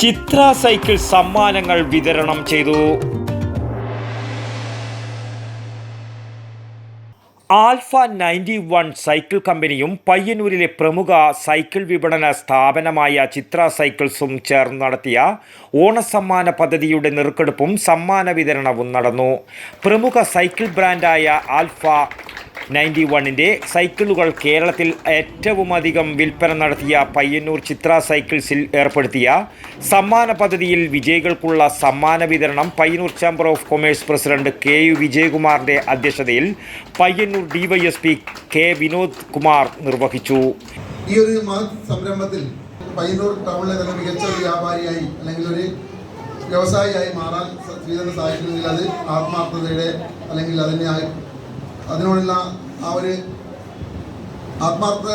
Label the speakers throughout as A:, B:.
A: ചിത്ര cycle സമ്മാനങ്ങൾ വിതരണം ചെയ്തു. ആൽഫ നയന്റി വൺ സൈക്കിൾ കമ്പനിയും പയ്യന്നൂരിലെ പ്രമുഖ സൈക്കിൾ വിപണന സ്ഥാപനമായ ചിത്ര സൈക്കിൾസും ചേർന്ന് നടത്തിയ ഓണസമ്മാന പദ്ധതിയുടെ നെറുക്കെടുപ്പും സമ്മാന വിതരണവും നടന്നു. പ്രമുഖ സൈക്കിൾ ബ്രാൻഡായ ആൽഫ നയന്റി വണ്ണിന്റെ സൈക്കിളുകൾ കേരളത്തിൽ ഏറ്റവുമധികം വിൽപ്പന നടത്തിയ പയ്യന്നൂർ ചിത്ര സൈക്കിൾസിൽ ഏർപ്പെടുത്തിയ സമ്മാന പദ്ധതിയിൽ വിജയികൾക്കുള്ള സമ്മാന വിതരണം Payyanur chamber of commerce president K U വിജയകുമാറിന്റെ അധ്യക്ഷതയിൽ പയ്യന്നൂർ ഡിവൈഎസ്പി കെ വിനോദ് കുമാർ നിർവഹിച്ചു.
B: ഈ ഒരു സംരംഭത്തിൽ പയ്യന്നൂർ ടൗണിലെ തന്നെ മികച്ച ഒരു വ്യാപാരിയായി അല്ലെങ്കിൽ ഒരു വ്യവസായിയായി മാറാൻ ശ്രീധരൻ സാധിക്കുന്നെങ്കിൽ അത് ആത്മാർത്ഥതയുടെ അല്ലെങ്കിൽ അതിന്റെ അതിനോടുള്ള ആ ഒരു ആത്മാർത്ഥ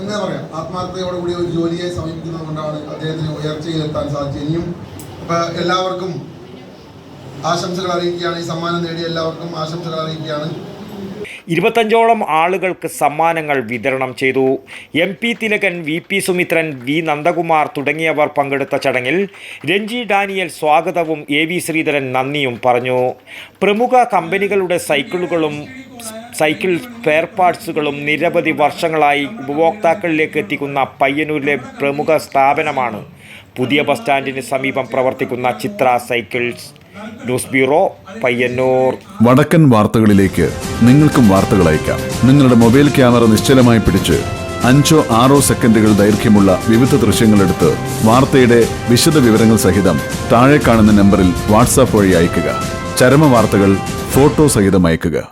B: എന്താ പറയാം. ആത്മാർത്ഥതയോടുകൂടി ഒരു ജോലിയെ സമീപിക്കുന്നത് കൊണ്ടാണ് അദ്ദേഹത്തിന് ഉയർച്ചയിലെത്താൻ സാധിച്ചത്. ഇനിയും ഇപ്പം എല്ലാവർക്കും ആശംസകൾ അറിയിക്കുകയാണ്. ഈ സമ്മാനം നേടിയ എല്ലാവർക്കും ആശംസകൾ അറിയിക്കുകയാണ്.
A: ഇരുപത്തഞ്ചോളം ആളുകൾക്ക് സമ്മാനങ്ങൾ വിതരണം ചെയ്തു. M P Thilakan V P Sumithran V Nandakumar തുടങ്ങിയവർ പങ്കെടുത്ത ചടങ്ങിൽ രഞ്ജി ഡാനിയൽ സ്വാഗതവും എ വി ശ്രീധരൻ നന്ദിയും പറഞ്ഞു. പ്രമുഖ കമ്പനികളുടെ സൈക്കിളുകളും സൈക്കിൾ സ്പെയർ പാർട്സുകളും നിരവധി വർഷങ്ങളായി ഉപഭോക്താക്കളിലേക്ക് എത്തിക്കുന്ന പയ്യന്നൂരിലെ പ്രമുഖ സ്ഥാപനമാണ്. പുതിയ ബസ് സ്റ്റാൻഡിന് സമീപം പ്രവർത്തിക്കുന്ന Chitra cycles news bureau Payyanur.
C: വടക്കൻ വാർത്തകളിലേക്ക് നിങ്ങൾക്കും വാർത്തകൾ അയക്കാം. നിങ്ങളുടെ മൊബൈൽ ക്യാമറ നിശ്ചലമായി പിടിച്ച് അഞ്ചോ ആറോ സെക്കൻഡുകൾ ദൈർഘ്യമുള്ള വിവിധ ദൃശ്യങ്ങളെടുത്ത് വാർത്തയുടെ വിശദ വിവരങ്ങൾ സഹിതം താഴെ കാണുന്ന നമ്പറിൽ വാട്സാപ്പ് വഴി അയക്കുക. ചരമ വാർത്തകൾ ഫോട്ടോ സഹിതം അയയ്ക്കുക